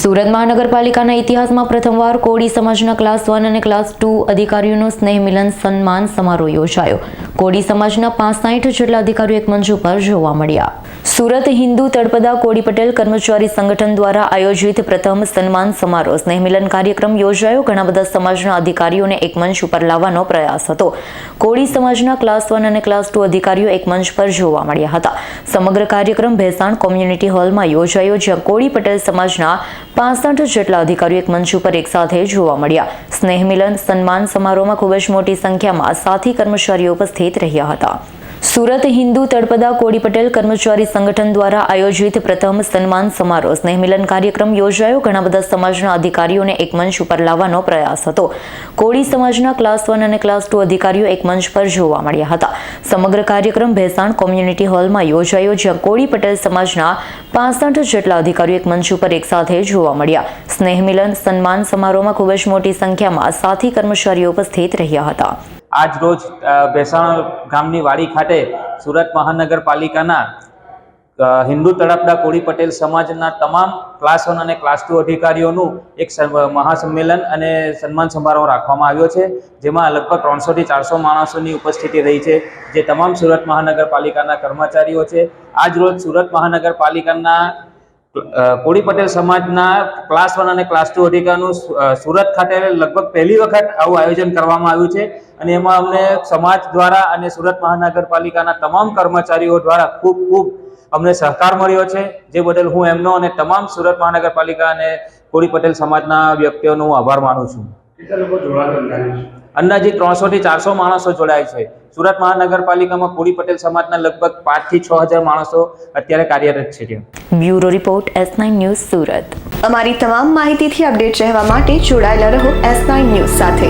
સુરત મહાનગરપાલિકાના ઇતિહાસમાં પ્રથમવાર કોળી સમાજના ક્લાસ વન અને ક્લાસ ટુ અધિકારીઓનો સ્નેહ મિલન સન્માન સમારોહ યોજાયો. કોળી સમાજના પાંસઠ જેટલા અધિકારીઓ એક મંચ ઉપર જોવા મળ્યા. સુરત હિન્દુ તળપદા કોળી પટેલ કર્મચારી સંગઠન દ્વારા આયોજિત પ્રથમ સન્માન સમારોહ સ્નેહ મિલન કાર્યક્રમ યોજાયો. ઘણા બધા સમાજના અધિકારીઓને એક મંચ ઉપર લાવવાનો પ્રયાસ હતો. કોળી સમાજના ક્લાસ વન અને ક્લાસ ટુ અધિકારીઓ એક મંચ પર જોવા મળ્યા હતા. સમગ્ર કાર્યક્રમ ભેસાણ કોમ્યુનિટી હોલમાં યોજાયો, જ્યાં કોળી પટેલ સમાજના પાસઠ જેટલા અધિકારીઓ એક મંચ ઉપર એકસાથે જોવા મળ્યા. સ્નેહ મિલન, સન્માન સમારોહમાં ખૂબ જ મોટી સંખ્યામાં સાથી કર્મચારીઓ ઉપસ્થિત રહ્યા હતા. સુરત હિન્દુ તળપદા કોડી પટેલ કર્મચારી સંગઠન દ્વારા આયોજિત પ્રથમ સન્માન સમારોહ સ્નેહમિલન કાર્યક્રમ યોજાયો. ઘણા બધા સમાજના અધિકારીઓને એક મંચ ઉપર લાવવાનો પ્રયાસ હતો. કોળી સમાજના ક્લાસ વન અને ક્લાસ ટુ અધિકારીઓ એક મંચ પર જોવા મળ્યા હતા. સમગ્ર કાર્યક્રમ ભેસાણ કોમ્યુનિટી હોલમાં યોજાયો, જ્યાં કોળી પટેલ સમાજના પાસઠ જેટલા અધિકારીઓ એક મંચ ઉપર એકસાથે જોવા મળ્યા. સ્નેહમિલન સન્માન સમારોહમાં ખૂબ જ મોટી સંખ્યામાં સાથી કર્મચારીઓ ઉપસ્થિત રહ્યા હતા. આજ રોજ ભેસાણ ગામની વાડી ખાતે સુરત મહાનગરપાલિકાના હિન્દુ તળપદા કોળી પટેલ સમાજના તમામ ક્લાસ વન અને ક્લાસ ટુ અધિકારીઓનું એક મહાસંમેલન અને સન્માન સમારોહ રાખવામાં આવ્યો છે, જેમાં લગભગ ત્રણસોથી ચારસો માણસોની ઉપસ્થિતિ રહી છે, જે તમામ સુરત મહાનગરપાલિકાના કર્મચારીઓ છે. આજ રોજ સુરત મહાનગરપાલિકાના કોળી પટેલ સમાજના ક્લાસ વન અને ક્લાસ ટુ અધિકારનું સુરત ખાતે લગભગ પહેલી વખત આવું આયોજન કરવામાં આવ્યું છે અને એમાં અમને સમાજ દ્વારા અને સુરત મહાનગરપાલિકાના તમામ કર્મચારીઓ દ્વારા ખૂબ ખૂબ અમને સહકાર મળ્યો છે. જે બદલ હું એમનો અને તમામ સુરત મહાનગરપાલિકા અને કોળી પટેલ સમાજના વ્યક્તિઓનો આભાર માનું છું? અંદાજિત ત્રણસો થી ચારસો માણસો જોડાય છે. સુરત મહાનગરપાલિકામાં કોળી પટેલ સમાજના લગભગ પાંચથી છ હજાર માણસો અત્યારે કાર્યરત છે bureau report S nine news Surat. અમારી તમામ માહિતીથી અપડેટ રહેવા માટે જોડાયેલા રહો એસ નાઇન ન્યૂઝ સાથે.